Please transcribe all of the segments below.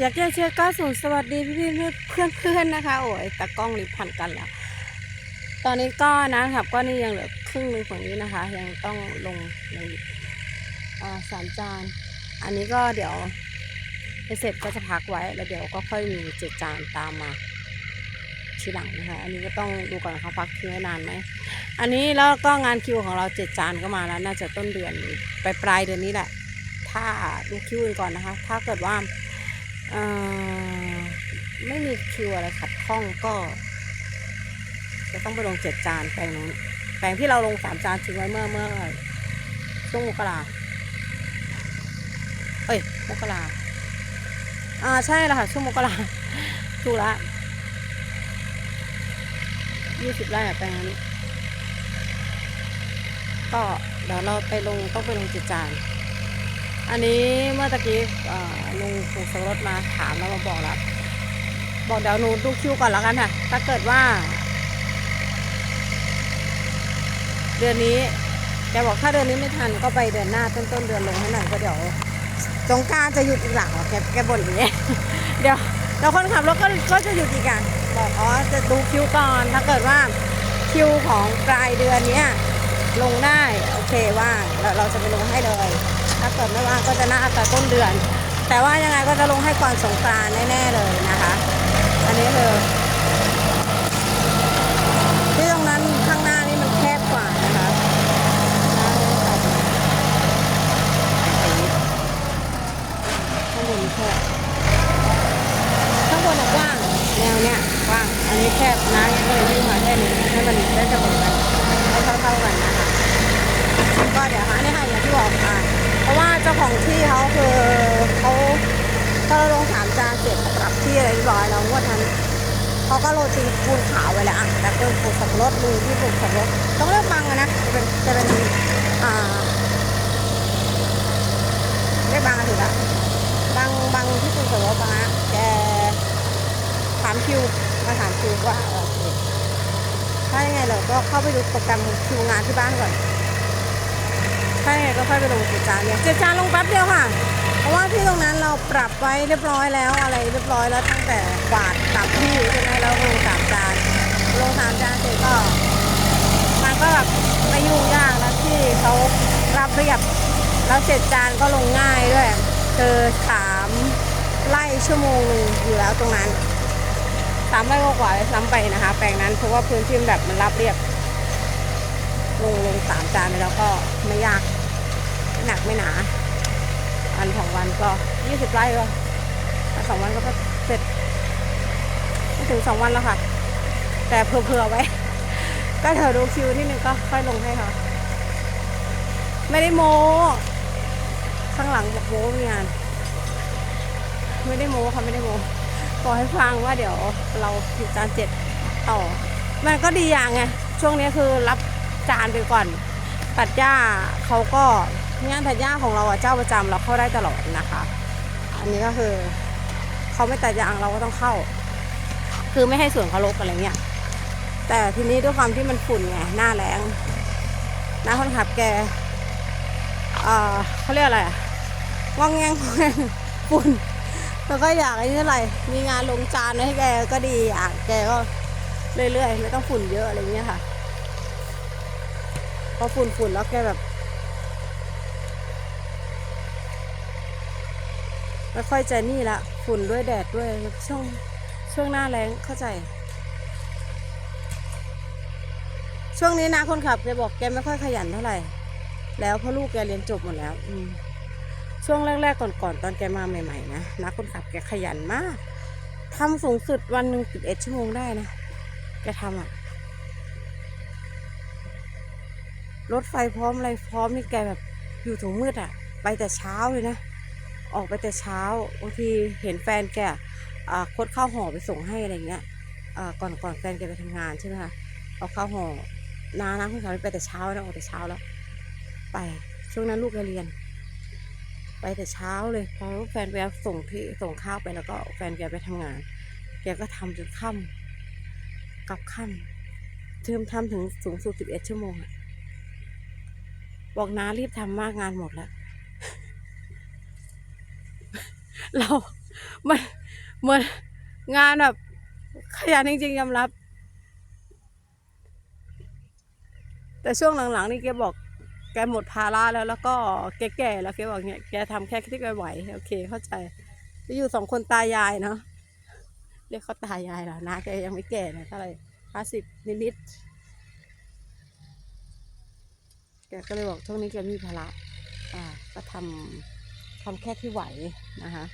อยากเจะเชียร์ก้าสูสวัสดีพี่พี่เพื่อนเพื่อนนะคะ โอ้ยตากล้องนี่พันกันแล้ว ตอนนี้ก็นะครับก็นี่ยังเหลือครึ่งหนึงของนี้นะคะ ยังต้องลงในอ่าสามจาน อันนี้ก็เดี๋ยวเสร็จก็จะพักไว้แล้วเดี๋ยวก็ค่อยมีเจ็ดจานตามมาทีหลังนะคะอันนี้ก็ต้องดูก่อนเขาพักทิ้งไว้นานไหมอันนี้แล้วก็งานคิวของเราเจ็ดจานก็มาแล้ว น่าจะต้นเดือนไปปลายเดือนนี้แหละ ถ้าดูคิวอื่นก่อนนะคะ ถ้าเกิดว่า ไม่มีคิวอะไรขัดข้องก็ จะต้องไปลงเจ็ดจานแปลงนู้นแปลงที่เราลงสามจานทิ้งไว้เมื่อเมื่อช่วงมกราเอ้ยมกราอ่าใช่แล้วค่ะ ช่วงมกราถูกละยี่สิบไร่แปลงนั้ก็เดี๋ยวเราไปลงต้องไปลงเจิตจาน อันนี้เมื่อตะกี้ลุงผูกสรถมาถามแล้วมาบอกแล้ว บอกเดี๋ยวหนูดูคิวก่อนแล้วกันค่ะ ถ้าเกิดว่า เดือนนี้แกบอกถ้าเดือนนี้ไม่ทันก็ไปเดือนหน้าต้นต้นเดือนลงให้หน่อยก็เดี๋ยวสงการจะหยุดอีกหลังเหรอแกแกบ่นอย่างเงี้ยเดี๋ยวเดี๋ยวคนขับรถก็ก็จะหยุดอีกอะบอกอ๋อจะดูคิวก่อนถ้าเกิดว่าคิวของปลายเดือนเนี้ยลงได้ โอเคว่าเราเราจะไปลงให้เลย ถ้าเกิดไม่ว่างก็จะน่าจะต้นเดือน แต่ว่ายังไงก็จะลงให้ก่อนสงกรานต์แน่ๆเลยนะคะ อันนี้คือที่ตรงนั้นข้างหน้านี่มันแคบกว่านะคะข้างบนแคบข้างบนอะกว้างแนวเนี้ยกว้าง อันนี้แคบนะก็เลยวิ่งมาแค่นี้ให้มันได้เสมอกันให้เท่าๆกันนะคะ ก็เดี๋ยวหาเนี่ยค่ะอย่างที่บอกค่ะ เพราะว่าเจ้าของที่เขาคือเขาถ้าเราลงสามจานเสร็จปรับที่อะไรเรียบร้อยแล้วงวดนั้นเขาก็โรยตีปูนขาวไว้แล้วอะแต่เป็นปลูกสับปะรดลุงที่ปลูกสับปะรดต้องเรียกบังนะจะเป็นจะเป็นอ่าเรียกบังถูกละบังบังที่ปลูกสับปะรดบังอะแกถามคิวมาถามคิวว่าโอเคถ้ายังไงเราก็เข้าไปดูโปรแกรมคิวงานที่บ้านก่อน ถ้าอย่ก็ค่อยไปลงเจ็ดจานเนี่ยเจ็ดจานลงแป๊บเดียวค่ะ เพราะว่าที่ตรงนั้นเราปรับไว้เรียบร้อยแล้วอะไรเรียบร้อยแล้วตั้งแต่กวาดตับที่ใช่ไหมแล้วลงสามจานลงสามจานเสร็จก็มันก็แบบไม่ยุ่งยากแล้วที่เขารับเรียบแล้วเจ็ดจานก็ลงง่ายด้วยเจอสามไล่ชั่วโมงหนึงอยู่แล้วตรงนั้นสามไร่กว่าๆเลยซ้ำไปนะคะ แปลงนั้นเพราะว่าพื้นที่แบบมันรับเรียบลงลงสามจานแล้วก็ไม่ยาก หนักไม่หนาอันสองวันก็ยี่สิบไร่ก็สองวันก็เสร็จไม่ถึงสองวันแล้วค่ะ แต่เผื่อๆไว้ ก็เธอดูคิวที่หนึ่งก็ค่อยลงให้ค่ะ ไม่ได้โม้ข้างหลังบอกโม้มีงาน ไม่ได้โม้ค่ะไม่ได้โม้บอกให้ฟังว่าเดี๋ยวเราผิดจานเจ็ดต่อ มันก็ดีอย่างไงช่วงนี้คือรับจานไปก่อน ตัดหญ้าเขาก็ งานตัดหญ้าของเราอะเจ้าประจำเราเข้าได้ตลอดนะคะ อันนี้ก็คือเขาไม่ตัดยางเราก็ต้องเข้า คือไม่ให้สวนเขารกอะไรเงี้ยแต่ทีนี้ด้วยความที่มันฝุ่นไงหน้าแรงน้าคนขับแกเออเขาเรียกอะไรอะงองแงงงองแงงฝุ่นแล้วก็อยากอะไอ้นี่เท่าไรมีงานลงจานให้แกก็ดีอะแกก็เรื่อยๆไม่ต้องฝุ่นเยอะอะไรเงี้ยค่ะพอฝุ่นฝุ่นแล้วแกแบบ ไม่ค่อยจะนี่ละฝุ่นด้วยแดดด้วยช่วงช่วงหน้าแรงเข้าใจ ช่วงนี้นะคนขับแกบอกแกไม่ค่อยขยันเท่าไหร่ แล้วเพราะลูกแกเรียนจบหมดแล้ว อืมช่วงแรกๆก่อนๆตอนแกมาใหม่ๆนะนะคนขับแกขยันมากทำสูงสุดวันหนึ่งสิบเอ็ดชั่วโมงได้นะแกทำอะรถไฟพร้อมอะไรพร้อมนี่แกแบบอยู่ถึงมืดอะ ไปแต่เช้าเลยนะ ออกไปแต่เช้าบางทีเห็นแฟนแกคดข้าวห่อไปส่งให้อะไรเงี้ยก่อนก่อนแฟนแกไปทำงานใช่ไหมคะเอาข้าวห่อน้านะคุณสามีไปแต่เช้านะออกแต่เช้าแล้ว ไปช่วงนั้นลูกแกเรียน ไปแต่เช้าเลยพอแฟนแกส่งที่ส่งข้าวไปแล้วก็แฟนแกไปทำงาน แกก็ทำจนค่ำกลับค่ำเทอมทำถึงสูงสุดสิบเอ็ดชั่วโมงอะบอกน้ารีบทำมากงานหมดแล้ว เรามันเหมือนงานแบบขยันจริงๆยอมรับ แต่ช่วงหลังๆนี่แกบอกแกหมดภาระแล้วแล้วก็แกแก่แล้วแกบอกเนี่ยแกทำแค่ที่แกไหวโอเค เข้าใจจะอยู่สองคนตายายเนาะเรียกเขาตายายแล้วนะแกยังไม่แก่นะเท่าไหร่ห้าสิบนิดๆแกก็เลยบอกช่วงนี้แกมีภาระอ่าก็ทำ ทำแค่ที่ไหวนะคะ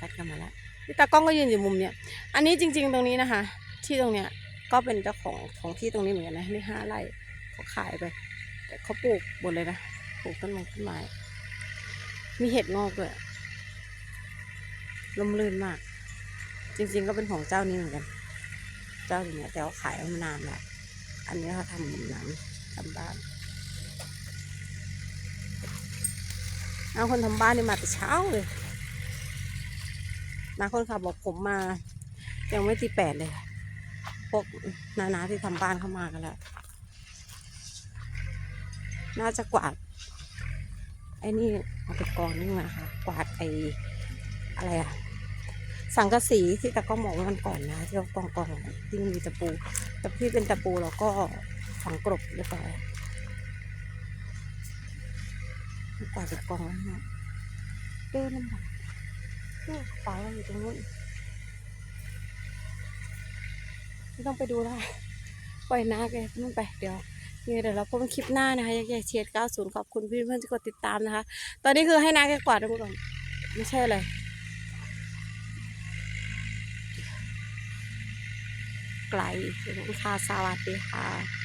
ตัดกันมาแล้วพี่ตากล้องก็ยืนอยู่มุมเนี้ย อันนี้จริง ๆ ตรงนี้นะคะ ที่ตรงเนี้ยก็เป็นเจ้าของของที่ตรงนี้เหมือนกันนะนี่ห้าไร่เขาขายไป แต่เขาปลูกหมดเลยนะปลูกต้นไม้ต้นไม้มีเห็ดงอกด้วยลมลื่นมาก จริง ๆ ก็เป็นของเจ้านี้เหมือนกัน เจ้าเนี้ยแต่ว่าขายมานานแล้วอันนี้เขาทำหนังทำบ้าน เอาคนทำบ้านนี่มาแต่เช้าเลยนาคนขับบอกผมมา ยังไม่ตีแปดเลย พวกนาๆที่ทำบ้านเข้ามากันแล้ว น่าจะกวาด ไอ้นี่เอาไปกองนี่มาค่ะ กวาดไอ้อะไรอะสังกะสีที่ตะก้องบอกว่ามันก่อนนะที่เรากองกองที่มันมีตะปู แต่ที่เป็นตะปูเราก็ฝังกลบเรียบร้อย กวาดไปกองนะเดินลำบากเออฝาเราอยู่ตรงนู้นไม่ต้องไปดูแล้วปล่อยน้าแกนู่นไปเดี๋ยวยังไงเดี๋ยวเราพบกันคลิปหน้านะคะอยากเชียร์90 ขอบคุณเพื่อนๆที่กดติดตามนะคะ ตอนนี้คือให้น้าแกกวาดไปก่อนไม่ใช่อะไรไกลขอบคุณค่ะสวัสดีค่ะ